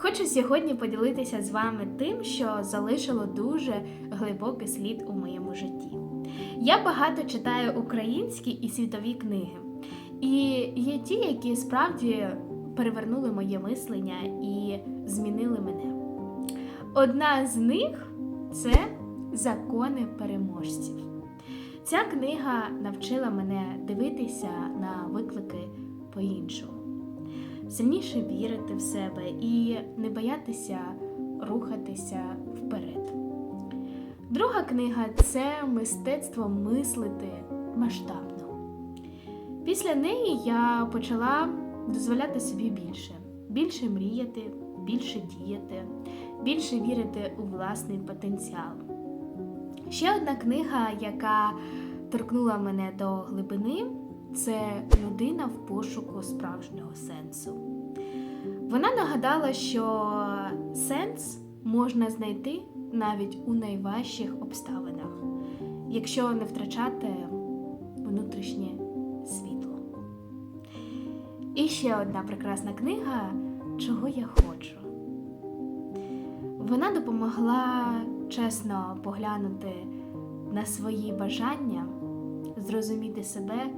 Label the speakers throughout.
Speaker 1: Хочу сьогодні поділитися з вами тим, що залишило дуже глибокий слід у моєму житті. Я багато читаю українські і світові книги, і є ті, які справді перевернули моє мислення і змінили мене. Одна з них це Закони переможців. Ця книга навчила мене дивитися на виклики по-іншому сильніше вірити в себе і не боятися рухатися вперед. Друга книга це мистецтво мислити масштабно. Після неї я почала дозволяти собі більше, більше мріяти, більше діяти, більше вірити у власний потенціал. Ще одна книга, яка торкнула мене до глибини, це людина в пошуку справжнього сенсу. Вона нагадала, що сенс можна знайти навіть у найважчих обставинах, якщо не втрачати внутрішнє світло. І ще одна прекрасна книга Чого я хочу. Вона допомогла чесно поглянути на свої бажання, зрозуміти себе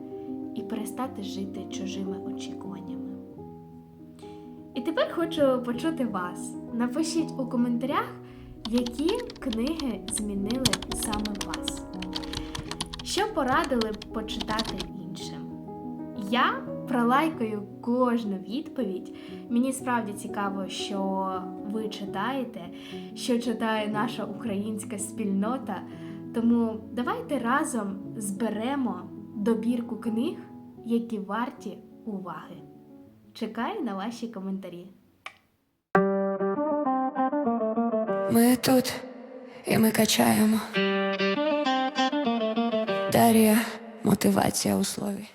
Speaker 1: і перестати жити чужими очікуваннями. І тепер хочу почути вас. Напишіть у коментарях, які книги змінили саме вас. Що порадили б почитати іншим? Я пролайкаю кожну відповідь. Мені справді цікаво, що ви читаєте, що читає наша українська спільнота. Тому давайте разом зберемо добірку книг, які варті уваги. Чекаю на ваші коментарі.
Speaker 2: Ми тут і ми качаємо. Дарія мотивація у слові.